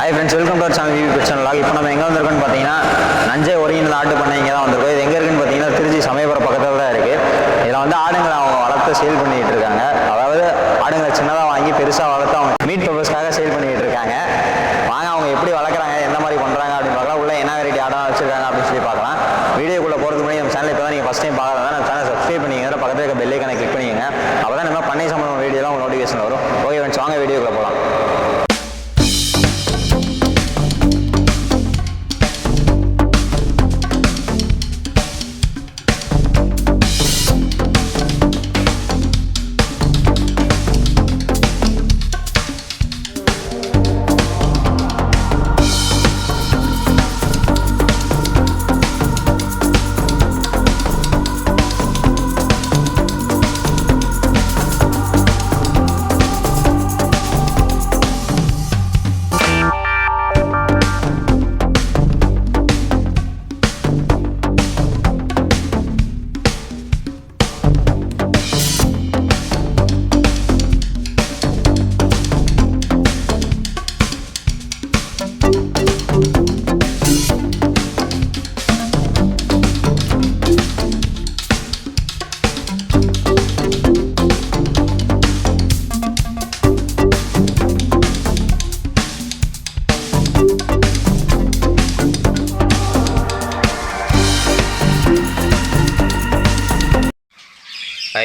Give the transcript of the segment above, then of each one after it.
Hi friends welcome to Sami channel விவி பெட் இப்போ நம்ம எங்கே வந்திருக்கோம்னு பார்த்தீங்கன்னா நஞ்சை ஒருங்கிணைந்த ஆட்டு பண்ணை இங்கே தான் வந்திருக்கோம். இது எங்கே இருக்குன்னு பார்த்தீங்கன்னா திருச்சி சமயபுரம் பக்கத்தில் தான் இருக்குது இதில் வந்து ஆடுங்களை அவங்க வளர்த்து சேல் பண்ணிகிட்டு இருக்காங்க. அதாவது ஆடுங்களை சின்னதாக வாங்கி பெருசாக வளர்த்து அவங்க மீட் பர்பஸ்க்காக சேல் பண்ணிகிட்டு இருக்காங்க. வாங்க அவங்க எப்படி வளர்க்குறாங்க எந்த மாதிரி பண்ணுறாங்க அப்படின்னு பார்க்கலாம். உள்ள என்ன வெரைட்டி ஆடாக வச்சுருக்காங்க அப்படின்னு சொல்லி பார்க்கலாம். வீடியோக்குள்ளே போகிறதுக்கு முன்னாடி நம்ம சேனல் இப்போ தான் நீங்கள் ஃபஸ்ட் டைம் பார்க்கலாம் நம்ம சேனல் சப்ஸ்கிரைப் பண்ணிங்க பக்கத்தில் இருக்க பெல்லை கணக்கு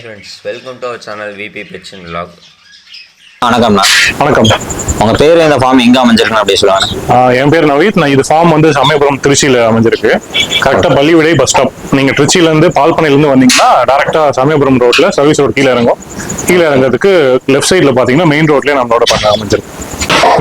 ஹாய் ஃப்ரெண்ட்ஸ் வெல்கம் டு அவர் சேனல் விபி பெட்சன் vlog. வணக்கம்ண்ணா வணக்கம். உங்கள் பேர் இந்த ஃபார்ம் எங்கே அமைஞ்சிருக்குன்னு அப்படி சொல்லுவாங்க என் பேர் நவீத். நான் இது ஃபார்ம் வந்து சமயபுரம் திருச்சியில அமைஞ்சிருக்கு. கரெக்டா பள்ளிவிடை பஸ் ஸ்டாப் நீங்க திருச்சியில இருந்து பால்பனையில இருந்து வந்தீங்கன்னா டேரக்டா சமயபுரம் ரோட்ல சர்வீஸ் ரோட் கீழே இறங்கும். கீழே இறங்குறதுக்கு லெஃப்ட் சைடுல பாத்தீங்கன்னா மெயின் ரோட்லயே நம்மளோட பண்ண அமைஞ்சிருக்கு.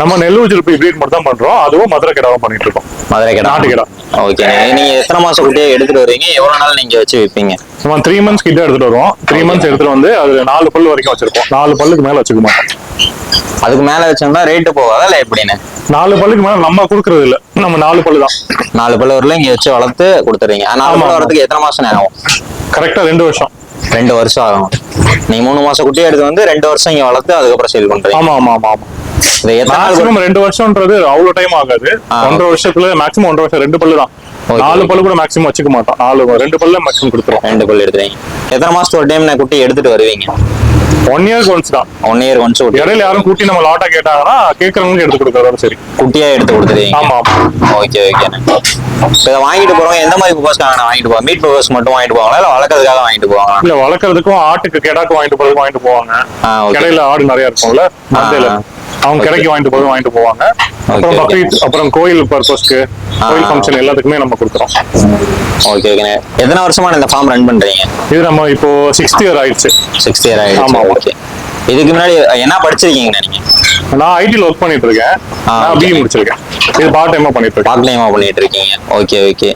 நம்ம நெல்லூர் ஜிலிப்பி பிரீட் மட்டும் தான் பண்றோம். அதுவும் மதுரை கிடாவும் பண்ணிட்டு இருக்கோம். மதுரை கிடா. நாட்டு கிடா. ஓகே நீங்கள் எத்தனை மாதம் குட்டியே எடுத்துகிட்டு வருவீங்க? எவ்வளோ நாள் நீங்கள் வச்சு விற்பீங்க நம்ம த்ரீ மந்த்ஸ் கிட்ட எடுத்துட்டு வருவோம். த்ரீ மந்த்ஸ் எடுத்துட்டு வந்து அது நாலு பல்லு வரைக்கும் வச்சிருப்போம். நாலு பல்லுக்கு மேல வச்சுக்க மாட்டோம். அதுக்கு மேலே வச்சிருந்தா ரேட்டு போகாதா இல்லை எப்படின்னு? நாலு பல்லுக்கு மேல நம்ம கொடுக்கறது இல்ல. நம்ம நாலு பல்லு தான். நாலு பல்லு வரல இங்கே வச்சு வளர்த்து கொடுத்துறீங்க. நாலு பல்லு. வரதுக்கு எத்தனை மாதம் நேரம் கரெக்டா ரெண்டு வருஷம். ரெண்டு வருஷம் ஆகும். நீங்க மூணு மாசம் குட்டியை எடுத்து வந்து ரெண்டு வருஷம் இங்கே வளர்த்து அதுக்கப்புறம் சேல் பண்றீங்க. ஆமா ஆமா ஆமா ஆமா. மேக்ஸிமம் ரெண்டு வருஷம்ன்றது அவ்வளவு டைம் ஆகாது. ஒன்றரை வருஷத்துல மேக்ஸிமம் ஒன்றரை வருஷம் ரெண்டு பல்லு தான். நாலு பல்லு கூட மேக்ஸிமம் வச்சுக்க மாட்டோம். நாலு ரெண்டு பல்ல மேக்ஸிமம் கொடுத்துருவோம். ரெண்டு பல்லு எடுத்துறீங்க. எத்தனை மாசத்துக்கு ஒரு டைம் நான் குட்டி எடுத்துட்டு வருவீங்க? ஒன் இயர்க்கு ஒன்ஸ் தான். ஒன் இயர் ஒன்ஸ் இடையில யாரும் கூட்டி நம்ம லாட்டா கேட்டாங்கன்னா கேட்கறவங்களுக்கு எடுத்து கொடுக்கறதோட சரி. குட்டியா எடுத்து கொடுத்துருவீங்க. ஆமா ஓகே ஓகே இதை வாங்கிட்டு போறவங்க எந்த மாதிரி பர்பஸ்க்காக நான் வாங்கிட்டு போவேன் மீட் பர்பஸ் மட்டும் வாங்கிட்டு போவாங்களா? இல்லை வளர்க்கறதுக்காக வாங்கிட்டு போவாங்களா? இல்ல வளர்க்கறதுக்கும் ஆட்டுக்கு கெடாக்கு வாங்கிட்டு போறதுக்கு வாங்கிட்டு போவாங்க. கடையில ஆடு நிறைய இருக்கும்ல மந்தையில. அவங்க கடைக்கு வாங்கிட்டு போறது வாங்கிட்டு போவாங்க. அப்புறம். பக்ரீத் அப்புறம் கோயில் பர்பஸ்க்கு கோயில். ஃபங்க்ஷன் எல்லாத்துக்குமே நம்ம கொடுக்குறோம். ஓகே ஓகே எத்தனை வருஷமா இந்த ஃபார்ம் ரன் பண்றீங்க? இது நம்ம இப்போ சிக்ஸ்த் இயர் ஆயிடுச்சு. சிக்ஸ்த் இயர் ஆயிடுச்சு. ஆமா. ஓகே இதுக்கு முன்னாடி என்ன படிச்சிருக்கீங்க நீங்க? நான் ஐடில ஒர்க் பண்ணிட்டு இருக்கேன். நான். பிஇ முடிச்சிருக்கேன். இது பார்ட் டைமா பண்ணிட்டு இருக்கேன். பார்ட் டைமா பண்ணிட்டு இருக்கீங்க. ஓகே ஓகே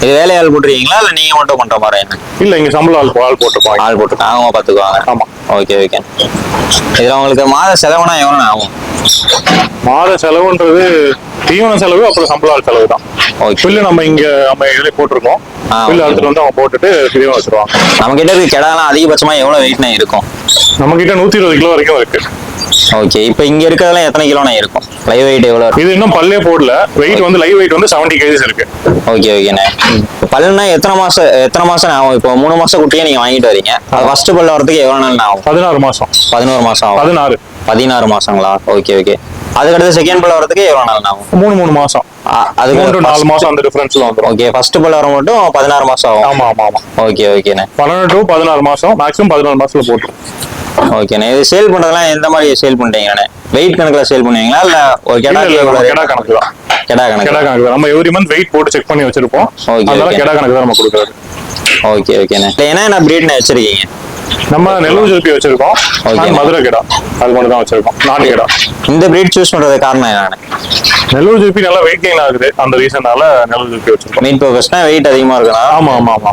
இது வேலையாள் போட்டுருக்கீங்களா? இல்லை நீங்க மட்டும் பண்ற மாதிரி என்ன? இல்ல இங்க சம்பளம் ஆள் ஆள் போட்டுருப்பாங்க. ஆள் போட்டுருக்காங்க அவங்க பார்த்துக்குவாங்க ஆமா. ஓகே ஓகே இதுல உங்களுக்கு மாத செலவுனா எவ்வளோ ஆகும்? மாத செலவுன்றது தீவன செலவு அப்புறம் சம்பள ஆள் செலவு தான் பில்லு நம்ம இங்க நம்ம இதுல போட்டிருக்கோம். பில்லு. எடுத்துட்டு வந்து அவங்க போட்டுட்டு தீவனம் வச்சிருவாங்க நம்ம கிட்ட இருக்க கிடாலாம் அதிகபட்சமா எவ்வளவு வெயிட்னா இருக்கும்? நம்ம கிட்ட நூத்தி இருபது கிலோ வரைக்கும் இருக்கு. ஓகே இப்போ இங்க இருக்கிறதெல்லாம் எத்தனை கிலோனா இருக்கும்? லைவ் வெயிட் எவ்வளோ இது இன்னும் பல்லே போடல. வெயிட் வந்து லைவ் வெயிட் வந்து 70 கேஜிஸ் இருக்கு. ஓகே ஓகேண்ணே பல்லுனா எத்தனை மாசம் எத்தனை மாசம் ஆகும்? இப்போ மூணு மாசம் குட்டியே நீங்க வாங்கிட்டு வரீங்க. அது ஃபர்ஸ்ட் பல்லு வரதுக்கு எவ்வளவு நாள் ஆகும்? பதினாறு மாசம். பதினோரு மாசம் ஆகும். பதினாறு. பதினாறு மாசங்களா? ஓகே ஓகே அதுக்கடுத்து செகண்ட் பல்லு வரதுக்கு எவ்வளவு நாள் ஆகும்? மூணு மூணு மாசம். அது to நாலு மாசம் அந்த டிஃபரன்ஸ்ல வந்துரும். ஓகே ஃபர்ஸ்ட் வர மட்டும் பதினாறு மாசம் ஆகும். ஆமா ஆமா ஆமா. ஓகே ஓகேண்ணே பன்னெண்டு டு பதினாறு மாசம் மேக்ஸிமம் பதினாறு மாசத்துல போட்டுரும். ஓகேண்ணே இது சேல் பண்றதெல்லாம் எந்த மாதிரி சேல் பண்றீங்கண்ணே வெயிட் கணக்குல சேல் பண்ணுவீங்களா இல்ல ஒரு கெடா கெடா கணக்கு தான். கெடா கணக்கு. கெடா கணக்கு தான். நம்ம எவ்ரி மந்த் வெயிட் போட்டு செக் பண்ணி வச்சிருப்போம். அதனால. கெடா கணக்கு தான் நம்ம கொடுக்குறது. ஓகே ஓகேண்ணே இல்ல என்னென்ன பிரீட்ண்ணே வச்சிருக்கீங்க? நம்ம நெல்லூர் ஜிலிப்பி வச்சிருக்கோம். மதுரை கிடா. அது மட்டும் தான் வச்சிருக்கோம். நாட்டு கிடா. இந்த பிரீட் சூஸ் பண்றது காரணம் என்னண்ணே நெல்லூர் ஜிலிப்பி நல்லா வெயிட் கெயின் ஆகுது. அந்த ரீசனால நெல்லூர் ஜிலிப்பி வச்சிருக்கோம். மீட் பர்பஸ்னா வெயிட் அதிகமா இருக்குண்ணா ஆமா ஆமா ஆமா.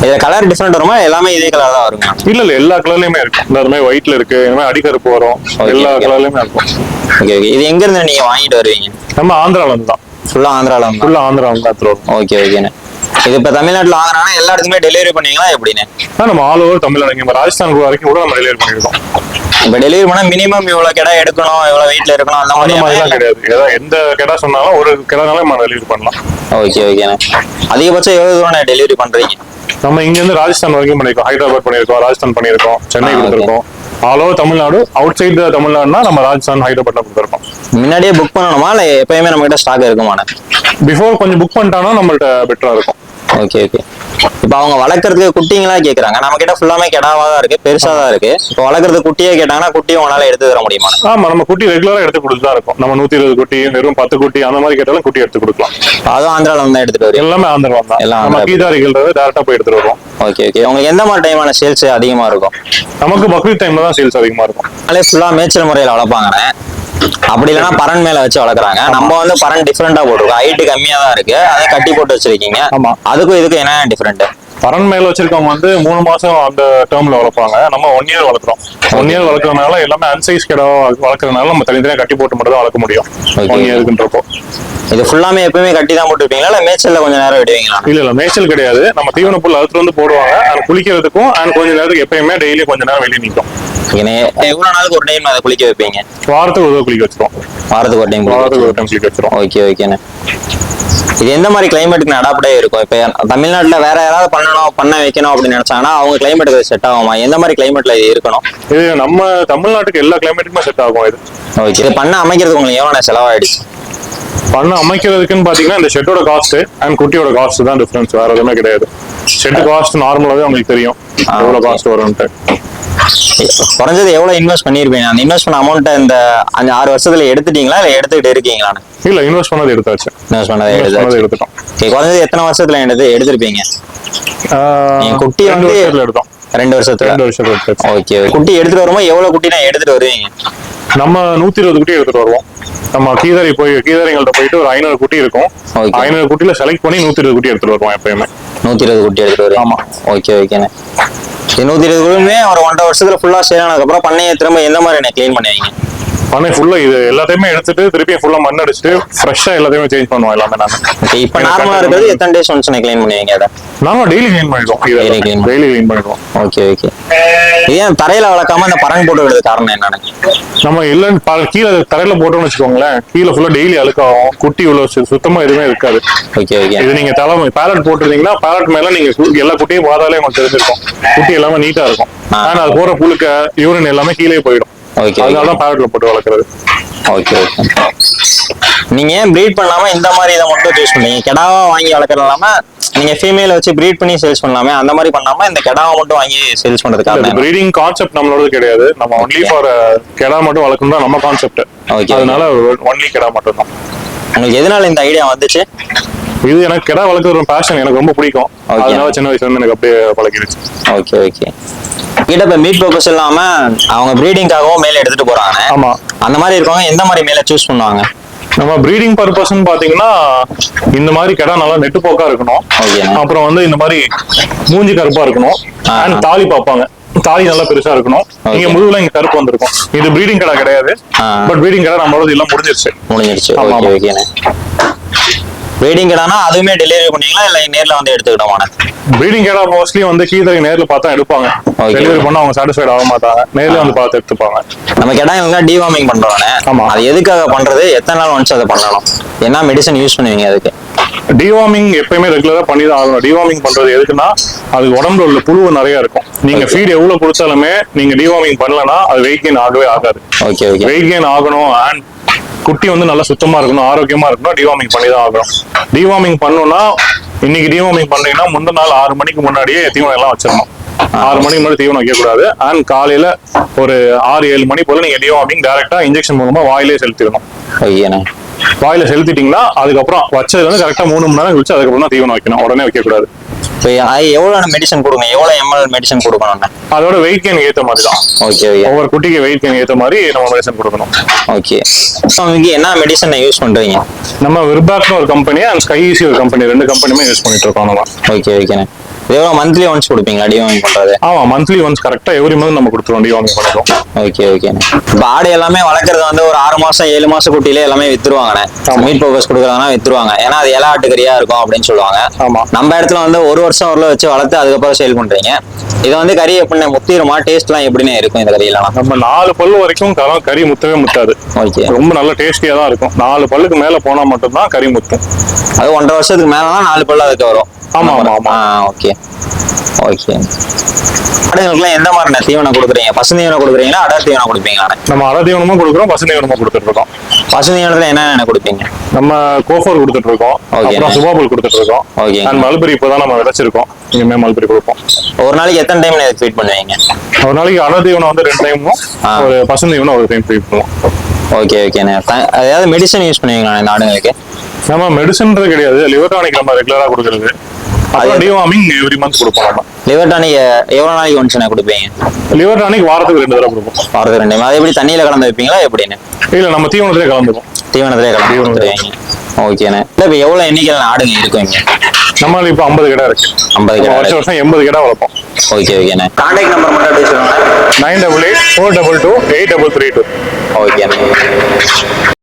இதுல கலர் டிஃப்ரெண்ட் வருமா? எல்லாமே இதே கலர் தான் வருங்க இல்ல இல்ல. எல்லா கலர்லயுமே இருக்கும் இந்த மாதிரி ஒயிட்ல இருக்கு. இந்த மாதிரி அடிக்கருப்பு வரும். எல்லா. கலர்லயுமே இருக்கும். ஓகே ஓகே இது எங்க இருந்து நீங்க வாங்கிட்டு வருவீங்க? நம்ம ஆந்திரால இருந்து தான். ஃபுல்லா ஆந்திரால இருந்து ஃபுல்லா ஆந்திரா வந்து தான் வரும் ஓகே ஓகேண்ணே இது இப்ப தமிழ்நாட்டுல வாங்குறாங்கன்னா எல்லா இடத்துக்குமே டெலிவரி பண்ணீங்களா எப்படிண்ணே ஆனா நம்ம ஆல் ஓவர் தமிழ்நாடு இங்க ராஜஸ்தான் வரைக்கும் கூட நம்ம டெலிவரி பண்ணிருக்கோம். இப்போ டெலிவரி பண்ணா மினிமம் இவ்வளவு கிடா எடுக்கணும் இவ்வளவு வெயிட்ல இருக்கணும் அந்த அந்த மாதிரிலாம் மாதிரி கிடையாது. ஏதாவது எந்த கடை சொன்னாலும் ஒரு கடைனாலும் நம்ம டெலிவரி பண்ணலாம். ஓகே ஓகேண்ணே அதிகபட்சம் எவ்வளவு தூரம் டெலிவரி பண்றீங்க? நம்ம இங்க இருந்து ராஜஸ்தான் வரைக்கும் பண்ணிருக்கோம். ஹைதராபாத் பண்ணிருக்கோம் ராஜஸ்தான் பண்ணிருக்கோம் சென்னை okay. கொடுத்துருக்கோம். All over Tamil Nadu outside தமிழ்நாடுனா நம்ம ராஜஸ்தான் ஹைதராபாத்ல கொடுத்துருக்கோம். முன்னாடியே புக் பண்ணணுமா? இல்ல எப்பயுமே நம்ம கிட்ட ஸ்டாக் இருக்குமாண்ணே பிஃபோர் கொஞ்சம் புக் பண்ணிட்டாங்கன்னா நம்மள்ட்ட பெட்டரா இருக்கும். ஓகே ஓகே இப்போ அவங்க வளர்க்கறதுக்கு குட்டிங்களா கேக்குறாங்க. நம்ம கிட்ட ஃபுல்லாமே கிடாவா தான் இருக்கு பெருசா தான் இருக்கு. இப்போ வளர்க்கறதுக்கு குட்டியே கேட்டாங்கன்னா குட்டியை உங்களால எடுத்து தர முடியுமா? ஆமா நம்ம குட்டி ரெகுலரா எடுத்து கொடுத்து தான் இருக்கும். நம்ம நூத்தி இருபது குட்டி வெறும் பத்து குட்டி அந்த மாதிரி கேட்டாலும் குட்டி எடுத்து கொடுக்கலாம். அதுவும் ஆந்திரால வந்து எடுத்துட்டு வரீங்க எல்லாமே ஆந்திரம் தான். எல்லாம் நம்ம ஆந்திரா. கீதாரிகள் டேரக்டா போய் எடுத்துட்டு வருவோம். ஓகே ஓகே உங்களுக்கு எந்த மாதிரி டைமான சேல்ஸ் அதிகமா இருக்கும்? நமக்கு பக்ரீத் டைம்ல தான் சேல்ஸ் அதிகமா இருக்கும். அதே ஃபுல்லா மேய்ச்சல் முறையில வளர்ப்பாங்கண்ணே அப்படி இல்லைன்னா பரன் மேல வச்சு வளர்க்குறாங்க. நம்ம வந்து பரன் டிஃப்ரெண்டா போட்டிருக்கோம். ஹைட்டு கம்மியா தான் இருக்கு. அதை கட்டி போட்டு வச்சிருக்கீங்க. ஆமா. அதுக்கும் இதுக்கும் என்ன டிஃப்ரெண்ட் பரன் மேல வச்சிருக்கவங்க வந்து மூணு மாசம் அந்த டேர்ம்ல வளர்ப்பாங்க. நம்ம ஒன் இயர் வளர்க்குறோம். ஒன் இயர் வளர்க்கறதுனால எல்லாமே அன்சைஸ் கிடா வளர்க்கறதுனால நம்ம தனித்தனியா கட்டி போட்டு மட்டும் தான் வளர்க்க முடியும். ஒன் இயருக்குன்றப்போ இது ஃபுல்லாமே எப்பவுமே கட்டி தான் போட்டுருப்பீங்களா? இல்ல மேய்ச்சல்ல கொஞ்சம் நேரம் விடுவீங்களா இல்ல இல்ல. மேய்ச்சல் கிடையாது. நம்ம தீவன புல் அறுத்துட்டு வந்து போடுவாங்க. அண்ட் குளிக்கிறதுக்கும் அண்ட் கொஞ்ச நேரத்துக்கு எப்பயுமே டெய்லி கொஞ்ச நேரம் வெளியே நிற்கும். எவ்வளவு நாளுக்கு ஒரு டைம் அதை குளிக்க வைப்பீங்க? வாரத்துக்கு ஒரு குளிக்க வச்சிருவோம். வாரத்துக்கு ஒரு டைம் வாரத்துக்கு ஒரு டைம் குளிக்க வச்சிருவோம். ஓகே ஓகேண்ணே இது எந்த மாதிரி கிளைமேட்டுக்கு அடாப்டே இருக்கும்? இப்போ தமிழ்நாட்டுல வேற யாராவது பண்ணணும் பண்ண வைக்கணும் அப்படின்னு நினைச்சாங்கன்னா அவங்க கிளைமேட்டுக்கு செட் ஆகுமா? எந்த மாதிரி கிளைமேட்ல இது இருக்கணும்? இது நம்ம தமிழ்நாட்டுக்கு எல்லா கிளைமேட்டுக்குமே செட் ஆகும் இது. ஓகே இது பண்ண அமைக்கிறதுக்கு உங்களுக்கு எவ்வளோ செலவாயிடுச்சு? பண்ண அமைக்கிறதுக்குன்னு பாத்தீங்கன்னா இந்த ஷெட்டோட காஸ்ட் அண்ட் குட்டியோட காஸ்ட் தான் டிஃபரன்ஸ் வேற எதுவுமே கிடையாது. ஷெட் காஸ்ட் நார்மலாவே உங்களுக்கு தெரியும். எவ்வளவு. காஸ்ட் வரும்ட்டு குறைஞ்சது எவ்வளவு இன்வெஸ்ட் பண்ணிருப்பீங்க அந்த இன்வெஸ்ட் பண்ண அமௌண்ட்டை இந்த அஞ்சு ஆறு வருஷத்துல எடுத்துட்டீங்களா? இல்ல எடுத்துக்கிட்டு இருக்கீங்களா இல்ல இன்வெஸ்ட் பண்ணது எடுத்தாச்சு. இன்வெஸ்ட் பண்ணதை இன்வெஸ்ட் பண்ணது எடுத்து எடுத்துட்டோம். குறைஞ்சது எத்தனை வருஷத்துல எடுத்து எடுத்திருப்பீங்க? குட்டி வந்து- எடுத்தோம். ரெண்டு வருஷத்துல? ரெண்டு வருஷத்துல ஓகே குட்டி எடுத்துட்டு வரும்போது எவ்வளவு குட்டி நான் எடுத்துட்டு வருவீங்க? நம்ம நூத்தி இருபது குட்டி எடுத்துட்டு வருவோம். நம்ம கீதாரி போய் கீதாரிங்கள்ட்ட போயிட்டு ஒரு ஐநூறு குட்டி இருக்கும். ஐநூறு குட்டியில செலக்ட் பண்ணி நூத்தி இருபது குட்டி எடுத்துட்டு வருவோம் எப்பயுமே. நூத்தி இருபது குட்டி எடுத்துட்டு வருவீங்க? ஆமா. ஓகே ஓகேண்ணே நூத்தி இருபது குட்டியுமே ஒரு ஒன்றரை வருஷத்துல ஃபுல்லா சேல் ஆனதுக்கப்புறம் பண்ணையை திரும்ப எந்த மாதிரி என்ன க்ளீன் பண்ணுவீங்க? பண்ணை ஃபுல்லா இது எல்லாத்தையுமே எடுத்துட்டு திருப்பி ஃபுல்லா மண் அடிச்சுட்டு ஃப்ரெஷ்ஷா எல்லாத்தையுமே சேஞ்ச் பண்ணுவோம் எல்லாமே நாங்க இப்போ நார்மலா இருக்கிறது எத்தனை டேஸ் ஒன்ஸ் க்ளீன் பண்ணுவீங்க அதை? நாம டெய்லி க்ளீன் பண்ணிடுவோம் டெய்லி க்ளீன் பண்ணிடுவோம். ஓகே ஓகே ஏன் தரையில வளர்க்காம இந்த பரன் போட்டு விடுறது காரணம் என்னன்னு நம்ம இல்லைன்னு பா- கீழே தரையில போட்டோம்னு வச்சுக்கோங்களேன். கீழே ஃபுல்லா டெய்லி அழுக்காகும். குட்டி இவ்வளவு சு- சுத்தமா எதுவுமே இருக்காது. ஓகே ஓகே இது நீங்க தலை பேலட் போட்டிருந்தீங்கன்னா பேலட் மேல நீங்க எல்லா குட்டியும் பார்த்தாலே உங்களுக்கு தெரிஞ்சிருக்கும். குட்டி எல்லாமே நீட்டா இருக்கும். ஆனா அது போற புழுக்க யூரின் எல்லாமே கீழே போயிடும். ஓகே அதனால தான் பேலட்ல போட்டு வளர்க்குறது. ஓகே ஓகே நீங்க ஏன் ப்ரீட் பண்ணாம இந்த மாதிரி இதை மட்டும் சூஸ் பண்ணீங்க. கெடாவா வாங்கி வளர்க்கறது இல்லாம நீங்க ஃபீமேல வச்சு ப்ரீட் பண்ணி சேல்ஸ் பண்ணலாமே? அந்த மாதிரி பண்ணாம இந்த கெடாவை மட்டும் வாங்கி சேல்ஸ் பண்றது காரணம் என்ன? பிரீடிங் கான்செப்ட் நம்மளோட கிடையாது. நம்ம ஒன்லி ஃபார் கெடா மட்டும் வளர்க்கணும் தான் நம்ம கான்செப்ட். அதனால ஒன்லி கெடா மட்டும் தான் உங்களுக்கு எதனால இந்த ஐடியா வந்துச்சு? இது எனக்கு கெடா வளர்க்குற ஒரு பேஷன் எனக்கு ரொம்ப பிடிக்கும். அதனால சின்ன வயசுல இருந்து எனக்கு அப்படியே பழகிடுச்சு ஓகே ஓகே. கிட்ட இப்ப மீட் பர்பஸ் இல்லாம அவங்க ப்ரீடிங்காகவும் மேல எடுத்துட்டு போறாங்க. ஆமா. அந்த மாதிரி இருக்கவங்க எந்த மாதிரி மேல சூஸ் பண்ணுவாங்க? நம்ம ப்ரீடிங் பர்பஸ்ன்னு பாத்தீங்கன்னா இந்த மாதிரி கெடா நல்லா நெட்டு போக்கா இருக்கணும். அப்புறம் வந்து இந்த மாதிரி மூஞ்சி கருப்பா இருக்கணும். அண்ட் தாலி பார்ப்பாங்க. தாலி நல்லா பெருசா இருக்கணும். Okay. முதுகுல இங்க கருப்பு வந்திருக்கும். இது ப்ரீடிங் கடை கிடையாது. பட் ப்ரீடிங் கடை நம்மளோட எல்லாம் முடிஞ்சிருச்சு. முடிஞ்சிருச்சு. ப்ரீடிங் கடானா அதுவுமே டெலிவரி பண்ணுவீங்களா இல்ல நேர்ல வந்து எடுத்துக்கிட்டோமாண்ணே? ப்ரீடிங் கடை மோஸ்ட்லி வந்து கீதரை நேர்ல பார்த்தா எடுப்பாங்க. டெலிவரி பண்ணா அவங்க சாட்டிஸ்ஃபைட் ஆக மாட்டாங்க. நேர்ல வந்து பார்த்து எடுத்துப்பாங்க. நம்ம கிடாங்களுக்கு டிவார்மிங் பண்றோம்ண்ணே ஆமா. அது எதுக்காக பண்றது? எத்தனை நாள் ஒன்ஸ் அதை பண்ணணும் என்ன மெடிசன் யூஸ் பண்ணுவீங்க அதுக்கு? டிவார்மிங் எப்பயுமே ரெகுலரா பண்ணி தான் ஆகணும். டிவார்மிங் பண்றது எதுக்குன்னா அது உடம்புல உள்ள புழு நிறைய இருக்கும். நீங்க. ஃபீட் எவ்வளவு கொடுத்தாலுமே நீங்க டிவார்மிங் பண்ணலன்னா அது வெயிட் கெயின் ஆகவே ஆகாது. ஓகே ஓகே வெயிட் கெயின் ஆகணும் அண்ட் குட்டி வந்து நல்லா சுத்தமா இருக்கணும் ஆரோக்கியமா இருக்கணும் டிவார்மிங் பண்ணி தான் ஆகணும். டிவார்மிங் பண்ணணும்னா இன்னைக்கு டிவார்மிங் பண்றீங்கன்னா முந்தின நாள் ஆறு மணிக்கு முன்னாடியே தீவனம் எல்லாம் வச்சிடணும். ஆறு மணிக்கு முன்னாடி தீவனம் வைக்க கூடாது அண்ட் காலையில ஒரு ஆறு ஏழு மணி போல நீங்க டிவார்மிங் டைரக்டா இன்ஜெக்ஷன் மூலமா வாயிலே செலுத்திடணும். வாயில செலுத்திட்டீங்கன்னா அதுக்கப்புறம் வச்சது வந்து கரெக்டா மூணு மணி நேரம் கழிச்சு அதுக்கப்புறம் தான் தீவனம் வைக்கணும். உடனே வைக்க கூடாது இப்போ எவ்வளோ மெடிசன் கொடுங்க? எவ்வளோ எம்எல் மெடிசன் கொடுக்கணும்ண்ணே அதோட வெயிட் கெயின் ஏத்த மாதிரி தான். ஓகே ஓகே ஒவ்வொரு குட்டிக்கு வெயிட் கெயின் ஏத்த மாதிரி நம்ம மெடிசன் கொடுக்கணும். ஓகே அவங்க என்ன மெடிசன் யூஸ் பண்றீங்க? நம்ம விர்பாக்னு ஒரு கம்பெனி அண்ட் ஸ்கைசி ஒரு கம்பெனி ரெண்டு கம்பெனியுமே யூஸ் பண்ணிட்டு இருக்கோம் நம்ம. ஓகே ஓகேண்ணே எவ்வளோ மந்த்லி ஒன்ஸ் கொடுப்பீங்களா? டிவாமிங் பண்ணுறது ஆமா மந்த்லி ஒன்ஸ் கரெக்டா எவ்ரி மந்த் நம்ம கொடுத்துருவோம் டிவார்மிங் பண்ணிடுவோம் ஓகே ஓகே இப்போ ஆடு எல்லாமே வளர்க்குறது வந்து ஒரு ஆறு மாசம் ஏழு மாசம் குட்டியிலே எல்லாமே வித்துருவாங்கண்ணே. Meet purpose கொடுக்குறதுனா வித்துருவாங்க. ஏன்னா அது இலை ஆட்டுக்கறியா இருக்கும் அப்படின்னு சொல்லுவாங்க. ஆமா. நம்ம இடத்துல வந்து ஒரு வருஷம் வரல வச்சு வளர்த்து அதுக்கப்புறம் சேல் பண்றீங்க. இது வந்து கறி எப்படிண்ணே? முத்திருமா? டேஸ்ட்லாம் எப்படிண்ணே இருக்கும் இந்த கறியெல்லாம்? நம்ம நாலு பல்லு வரைக்கும் கரம் கறி முத்தவே முத்தாது. ஓகே ரொம்ப நல்ல டேஸ்டியா தான் இருக்கும். நாலு பல்லுக்கு மேல போனா மட்டும்தான் கறி முத்தும். அது ஒன்றரை வருஷத்துக்கு மேலனா நாலு பல்லு அதுக்கு வரும். ஆமா, ஆமா. ஓகே. ஓகே. ஆடுங்களுக்குலாம் எந்த மாதிரி தீவனம் கொடுக்குறீங்க? பசு தீவனம் கொடுக்குறீங்களா? அடர் தீவனம் கொடுப்பீங்களா? நம்ம அரை தீவனமும் கொடுக்குறோம் பசு தீவனமும் கொடுத்துட்டு இருக்கோம் பசு தீவனத்துல என்னென்ன கொடுப்பீங்க? நம்ம கோஃபோர் கொடுத்துட்டு இருக்கோம். அப்புறம் சுபாபுல் கொடுத்துட்டு இருக்கோம் Okay. அண்ட் மல்பெரி இப்பதான் நம்ம விதைச்சிருக்கோம். இனிமே மல்பெரி கொடுப்போம். ஒரு நாளைக்கு எத்தனை டைம் ஃபீட் பண்ணுவீங்க? ஒரு நாளைக்கு அரை தீவனம் வந்து ரெண்டு டைமும். ஒரு பசு தீவனம் ஒரு டைம் ஃப்ரீ பண்ணுவோம். ஓகே ஓகேண்ணே த- ஏதாவது மெடிசன் யூஸ் பண்ணுவீங்களா இந்த ஆடுங்களுக்கு நம்ம மெடிசன்றது கிடையாது. லிவர் டானிக் நம்ம ரெகுலரா கொடுக்கறது. அப்புறம் அது- டிவார்மிங் எவ்ரி மந்த் கொடுப்போம் லிவர் டானிக் எவ்வளோ நாளைக்கு ஒன்ஸ்ண்ணே கொடுப்பீங்க? லிவர் டானிக் வாரத்துக்கு ரெண்டு தடவை கொடுப்போம். வாரத்துக்கு ரெண்டு அது எப்படி தண்ணியில் கலந்து வைப்பீங்களா எப்படின்னு? இல்ல நம்ம தீவனத்திலே கலந்துப்போம். தீவனத்திலே கலந்து கொடுத்துருவீங்க. ஓகேண்ணே இல்லை இப்போ எவ்வளோ எண்ணிக்கையில் ஆடுங்க இருக்கும் இங்கே? நம்ம இப்போ ஐம்பது கிடா இருக்கு. ஐம்பது கிலோ வருஷம் வருஷம் எண்பது கிடா வளர்ப்போம். ஓகே ஓகேண்ணே கான்டாக்ட் நம்பர் மட்டும் nine double eight four double two eight double three two ஓகேண்ணே